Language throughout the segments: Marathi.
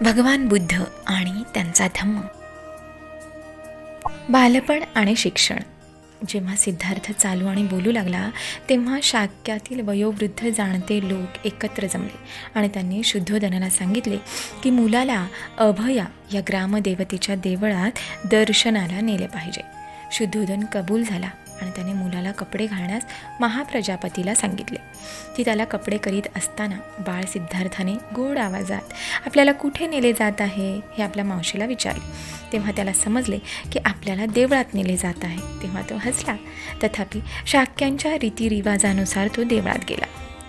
भगवान बुद्ध आणि त्यांचा धम्म. बालपण आणि शिक्षण. जेव्हा सिद्धार्थ चालू आणि बोलू लागला तेव्हा शाक्यातील वयोवृद्ध जाणते लोक एकत्र जमले आणि त्यांनी शुद्धोधनाला सांगितले की मुलाला अभया या ग्रामदेवतेच्या देवळात दर्शनाला नेले पाहिजे. शुद्धोधन कबूल झाला. आणि त्याने मुलाला कपडे घालण्यास महाप्रजापतीला सांगितले. ती त्याला कपडे करीत असताना बाळ सिद्धार्थाने गोड आवाजात आपल्याला कुठे नेले जात आहे? हे आपल्या मावशीला विचारले. तेव्हा त्याला समजले की आपल्याला देवळात नेले जात आहे. तेव्हा तो हसला. तथापि शाक्यांच्या रीतिरिवाजानुसार तो देवळात गेला.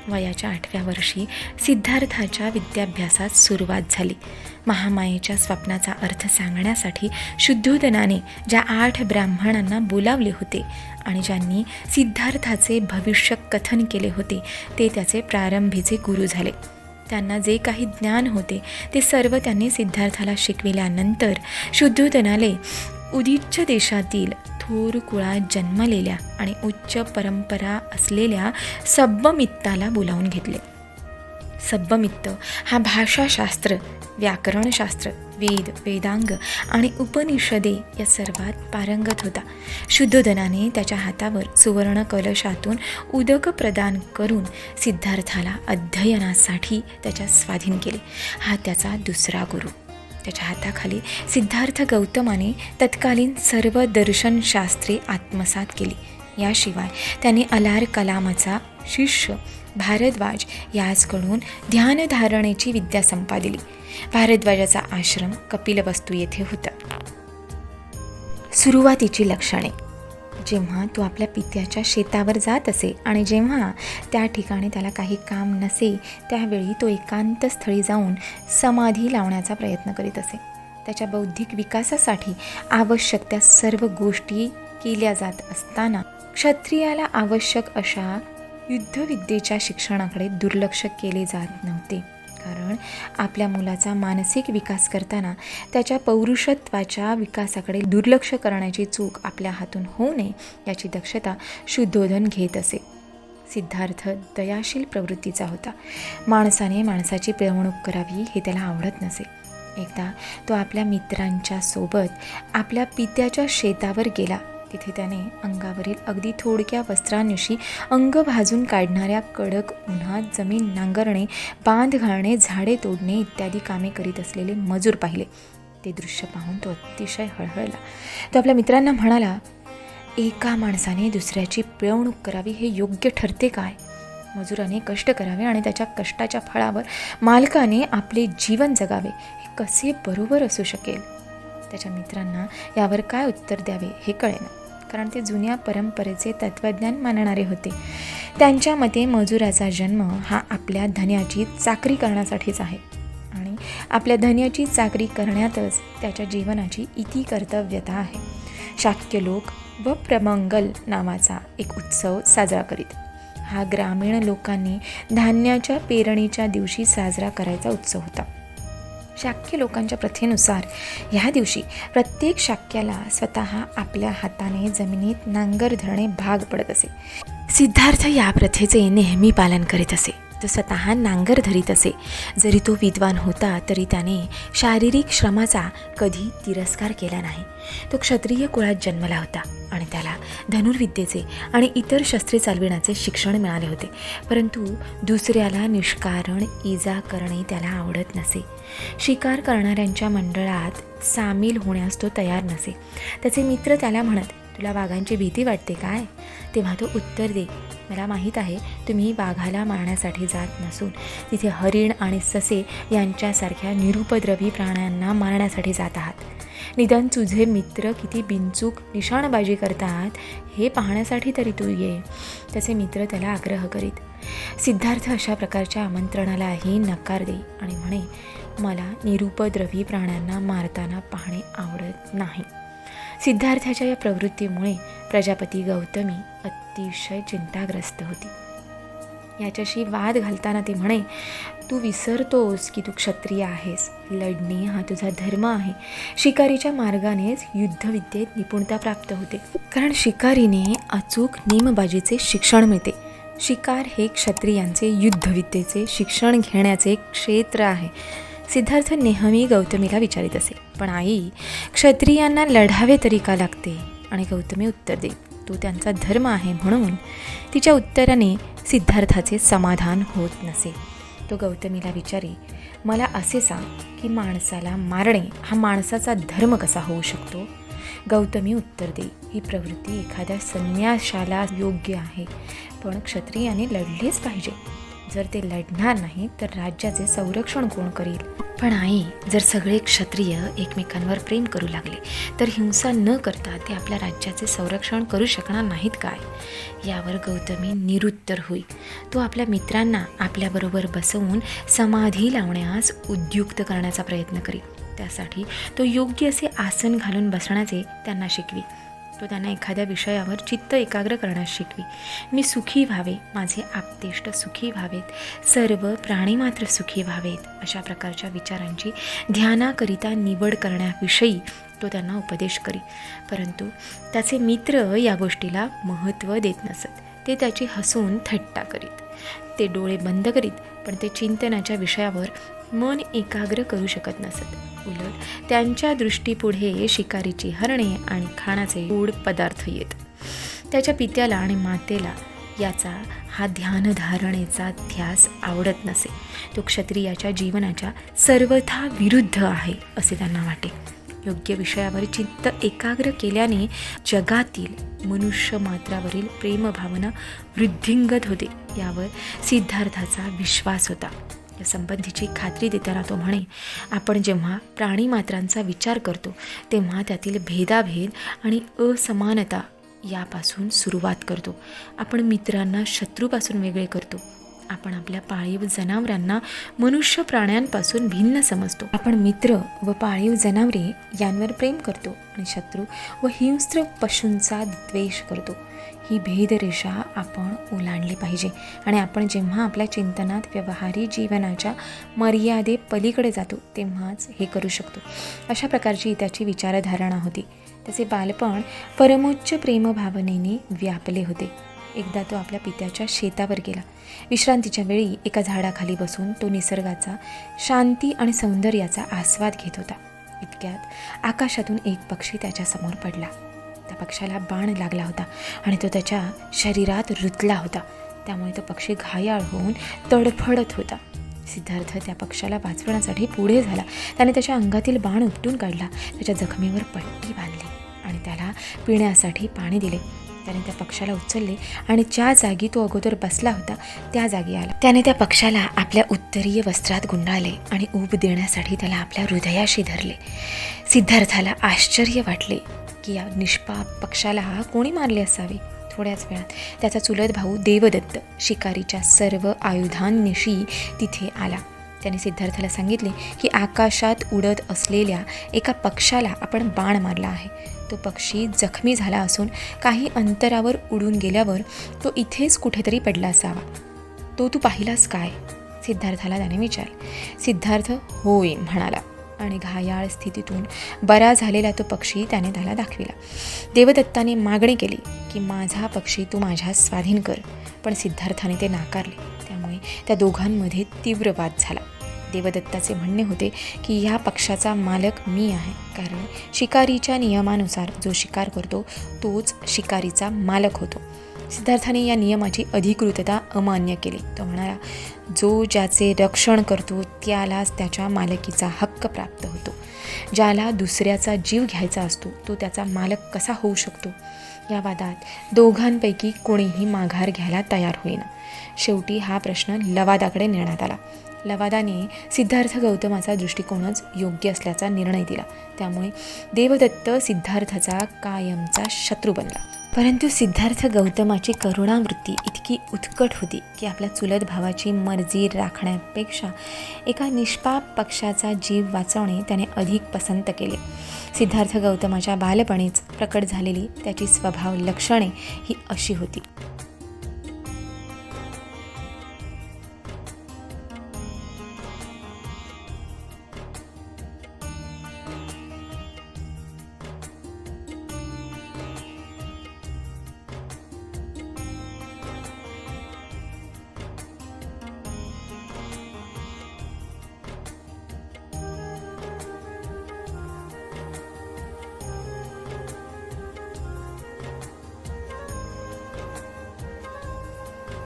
वयाच्या आठव्या वर्षी सिद्धार्थाच्या विद्याभ्यासात सुरुवात झाली. महामायेच्या स्वप्नाचा अर्थ सांगण्यासाठी शुद्धोदनाने ज्या आठ ब्राह्मणांना बोलावले होते आणि ज्यांनी सिद्धार्थाचे भविष्य कथन केले होते ते त्याचे प्रारंभीचे गुरु झाले. त्यांना जे काही ज्ञान होते ते सर्व त्यांनी सिद्धार्थाला शिकविल्यानंतर शुद्धोदनाले उदिच्छ देशातील थोर कुळात जन्मलेल्या आणि उच्च परंपरा असलेल्या सब्बमित्ताला बोलावून घेतले. सब्बमित्त हा भाषाशास्त्र व्याकरणशास्त्र वेद वेदांग आणि उपनिषदे या सर्वात पारंगत होता. शुद्धोधनाने त्याच्या हातावर सुवर्ण कलशातून उदक प्रदान करून सिद्धार्थाला अध्ययनासाठी त्याच्या स्वाधीन केले. हा त्याचा दुसरा गुरु. त्याच्या हाताखाली सिद्धार्थ गौतमाने तत्कालीन सर्व दर्शनशास्त्रे आत्मसात केली. याशिवाय त्याने अलार कलामाचा शिष्य भारद्वाज याचकडून ध्यानधारणेची विद्या संपादिली. भारद्वाजाचा आश्रम कपिलवस्तू येथे होता. सुरुवातीची लक्षणे. जेव्हा तो आपल्या पित्याच्या शेतावर जात असे आणि जेव्हा त्या ठिकाणी त्याला काही काम नसे त्यावेळी तो एकांत स्थळी जाऊन समाधी लावण्याचा प्रयत्न करीत असे. त्याच्या बौद्धिक विकासासाठी आवश्यक त्या सर्व गोष्टी केल्या जात असताना क्षत्रियाला आवश्यक अशा युद्धविद्येच्या शिक्षणाकडे दुर्लक्ष केले जात नव्हते. कारण आपल्या मुलाचा मानसिक विकास करताना त्याच्या पौरुषत्वाच्या विकासाकडे दुर्लक्ष करण्याची चूक आपल्या हातून होऊ नये याची दक्षता शुद्धोधन घेत असे. सिद्धार्थ दयाशील प्रवृत्तीचा होता. माणसाने माणसाची पिळवणूक करावी हे त्याला आवडत नसे. एकदा तो आपल्या मित्रांच्या सोबत आपल्या पित्याच्या शेतावर गेला. तिथे त्याने अंगावरील अगदी थोडक्या वस्त्रांविषयी अंग भाजून काढणाऱ्या कडक उन्हात जमीन नांगरणे बांध घालणे झाडे तोडणे इत्यादी कामे करीत असलेले मजूर पाहिले. ते दृश्य पाहून तो अतिशय हळहळला. तो आपल्या मित्रांना म्हणाला एका माणसाने दुसऱ्याची पिळवणूक करावी हे योग्य ठरते काय? मजुराने कष्ट करावे आणि त्याच्या कष्टाच्या फळावर मालकाने आपले जीवन जगावे. हे कसे बरोबर असू शकेल? त्याच्या मित्रांना यावर काय उत्तर द्यावे हे कळेना. कारण ते जुन्या परंपरेचे तत्त्वज्ञान मानणारे होते. त्यांच्या मते मजुराचा जन्म हा आपल्या धन्याची चाकरी करण्यासाठीच आहे. आणि आपल्या धन्याची चाकरी करण्यातच त्याच्या जीवनाची इति कर्तव्यता आहे. शाक्य लोक व प्रमंगल नावाचा एक उत्सव साजरा करीत. हा ग्रामीण लोकांनी धान्याच्या पेरणीच्या दिवशी साजरा करायचा उत्सव होता. शाक्य लोकांच्या प्रथेनुसार ह्या दिवशी प्रत्येक शाक्याला स्वतः आपल्या हाताने जमिनीत नांगर धरणे भाग पडत असे. सिद्धार्थ या प्रथेचे नेहमी पालन करीत असे. तो स्वतः नांगर धरीत असे. जरी तो विद्वान होता तरी त्याने शारीरिक श्रमाचा कधी तिरस्कार केला नाही. तो क्षत्रिय कुळात जन्मला होता. आणि त्याला धनुर्विद्येचे आणि इतर शस्त्रे चालविण्याचे शिक्षण मिळाले होते. परंतु दुसऱ्याला निष्कारण इजा करणे त्याला आवडत नसे. शिकार करणाऱ्यांच्या मंडळात सामील होण्यास तो तयार नसे. त्याचे मित्र त्याला म्हणत तुला वाघांची भीती वाटते काय? तेव्हा तो उत्तर दे मला माहीत आहे तुम्ही वाघाला मारण्यासाठी जात नसून तिथे हरिण आणि ससे यांच्यासारख्या निरुपद्रवी प्राण्यांना मारण्यासाठी जात आहात. निदान तुझे मित्र किती बिनचूक निशाणबाजी करतात हे पाहण्यासाठी तरी तू ये. त्याचे मित्र त्याला आग्रह करीत सिद्धार्थ अशा प्रकारच्या आमंत्रणालाही नकार दे आणि म्हणे मला निरुपद्रवी प्राण्यांना मारताना पाहणे आवडत नाही. सिद्धार्थाच्या या प्रवृत्तीमुळे प्रजापती गौतमी अतिशय चिंताग्रस्त होती. याच्याशी वाद घालताना ते म्हणे तू विसरतोस की तू क्षत्रिय आहेस. लढणे हा तुझा धर्म आहे. शिकारीच्या मार्गानेच युद्धविद्येत निपुणता प्राप्त होते. कारण शिकारीने अचूक नेमबाजीचे शिक्षण मिळते. शिकार हे क्षत्रियांचे युद्धविद्येचे शिक्षण घेण्याचे क्षेत्र आहे. सिद्धार्थ नेहमी गौतमीला विचारित असे पण आई क्षत्रियांना लढावे तरी का लागते? आणि गौतमी उत्तर दे तो त्यांचा धर्म आहे म्हणून तिच्या उत्तराने सिद्धार्थाचे समाधान होत नसे. तो गौतमीला विचारे मला असे सांग की माणसाला मारणे हा माणसाचा धर्म कसा होऊ शकतो? गौतमी उत्तर दे ही प्रवृत्ती एखाद्या संन्याशाला योग्य आहे पण क्षत्रियाने लढलेच पाहिजे. जर ते लढणार नाही तर राज्याचे संरक्षण कोण करील? पण आई जर सगळे क्षत्रिय एकमेकांवर प्रेम करू लागले तर हिंसा न करता ते आपल्या राज्याचे संरक्षण करू शकणार नाहीत काय? यावर गौतमी निरुत्तर होई. तो आपल्या मित्रांना आपल्याबरोबर बसवून समाधी लावण्यास उद्युक्त करण्याचा प्रयत्न करील त्यासाठी तो योग्य असे आसन घालून बसण्याचे त्यांना शिकवी. तो त्यांना एखाद्या विषयावर चित्त एकाग्र करण्यास शिकवी. मी सुखी व्हावे माझे आपतेष्ट सुखी व्हावेत सर्व प्राणी मात्र सुखी व्हावेत अशा प्रकारच्या विचारांची ध्यानाकरिता निवड करण्याविषयी तो त्यांना उपदेश करी. परंतु त्याचे मित्र या गोष्टीला महत्त्व देत नसत. ते त्याची हसून थट्टा करीत. ते डोळे बंद करीत पण ते चिंतनाच्या विषयावर मन एकाग्र करू शकत नसत. उलट त्यांच्या दृष्टीपुढे शिकारीची हरणे आणि खाण्याचे गोड पदार्थ येत. त्याच्या पित्याला आणि मातेला याचा हा ध्यानधारणेचा ध्यास आवडत नसे. तो क्षत्रियाच्या जीवनाच्या सर्वथा विरुद्ध आहे असे त्यांना वाटे. योग्य विषयावर चित्त एकाग्र केल्याने जगातील मनुष्य मात्रावरील प्रेमभावना वृद्धिंगत होते यावर सिद्धार्थाचा विश्वास होता. संबंधीची खात्री देताना तो म्हणे आपण जेव्हा प्राणीमात्रांचा विचार करतो तेव्हा त्यातील भेदाभेद आणि असमानता यापासून सुरुवात करतो. आपण मित्रांना शत्रूपासून वेगळे करतो. आपण आपल्या पाळीव जनावरांना मनुष्य प्राण्यांपासून भिन्न समजतो. आपण मित्र व पाळीव जनावरे यांवर प्रेम करतो आणि शत्रू व हिंस्त्र पशूंचा द्वेष करतो. ही भेदरेषा आपण ओलांडली पाहिजे. आणि आपण जेव्हा आपल्या चिंतनात व्यवहारी जीवनाच्या मर्यादे पलीकडे जातो तेव्हाच हे करू शकतो. अशा प्रकारची त्याची विचारधारणा होती. त्याचे बालपण परमोच्च प्रेमभावनेने व्यापले होते. एकदा तो आपल्या पित्याच्या शेतावर गेला. विश्रांतीच्या वेळी एका झाडाखाली बसून तो निसर्गाचा शांती आणि सौंदर्याचा आस्वाद घेत होता. इतक्यात आकाशातून एक पक्षी त्याच्यासमोर पडला. त्या पक्षाला बाण लागला होता आणि तो त्याच्या शरीरात रुतला होता. त्यामुळे तो पक्षी घायाळ होऊन तडफडत होता. सिद्धार्थ त्या पक्षाला वाचवण्यासाठी पुढे झाला. त्याने त्याच्या अंगातील बाण उपटून काढला. त्याच्या जखमेवर पट्टी बांधली आणि त्याला पिण्यासाठी पाणी दिले. त्याने त्या पक्षाला उचलले आणि ज्या जागी तो अगोदर बसला होता त्या जागी आला. त्याने त्या पक्षाला आपल्या उत्तरीय वस्त्रात गुंडाळले आणि ऊब देण्यासाठी त्याला आपल्या हृदयाशी धरले. सिद्धार्थाला आश्चर्य वाटले की या निष्पाप पक्षाला कोणी मारले असावे? थोड्याच वेळात त्याचा चुलत भाऊ देवदत्त शिकारीच्या सर्व आयुधांनिशी तिथे आला. त्याने सिद्धार्थाला सांगितले की आकाशात उडत असलेल्या एका पक्षाला आपण बाण मारला आहे. तो पक्षी जखमी झाला असून काही अंतरावर उडून गेल्यावर तो इथेच कुठेतरी पडला असावा. तो तू पाहिलास काय? सिद्धार्थाला त्याने विचारले. सिद्धार्थ होय म्हणाला. आणि घायाळ स्थितीतून बरा झालेला तो पक्षी त्याने त्याला दाखविला. देवदत्ताने मागणी केली की माझा पक्षी तू माझ्या स्वाधीन कर. पण सिद्धार्थाने ते नाकारले. त्या दोघांमध्ये तीव्र वाद झाला. देवदत्ताचे म्हणणे होते की या पक्षाचा मालक मी आहे. कारण शिकारीच्या नियमानुसार जो शिकार करतो तोच शिकारीचा मालक होतो. सिद्धार्थाने या नियमाची अधिकृतता अमान्य केली. तो म्हणाला जो ज्याचे रक्षण करतो त्यालाच त्याच्या मालकीचा हक्क प्राप्त होतो. ज्याला दुसऱ्याचा जीव घ्यायचा असतो तो त्याचा मालक कसा होऊ शकतो? या वादात दोघांपैकी कोणीही माघार घ्यायला तयार होईना. शेवटी हा प्रश्न लवादाकडे नेण्यात आला. लवादाने सिद्धार्थ गौतमाचा दृष्टिकोनच योग्य असल्याचा निर्णय दिला. त्यामुळे देवदत्त सिद्धार्थाचा कायमचा शत्रू बनला. परंतु सिद्धार्थ गौतमाची करुणावृत्ती इतकी उत्कट होती की आपल्या चुलत भावाची मर्जी राखण्यापेक्षा एका निष्पाप पक्षाचा जीव वाचवणे त्याने अधिक पसंत केले. सिद्धार्थ गौतमाच्या बालपणीच प्रकट झालेली त्याची स्वभाव लक्षणे ही अशी होती.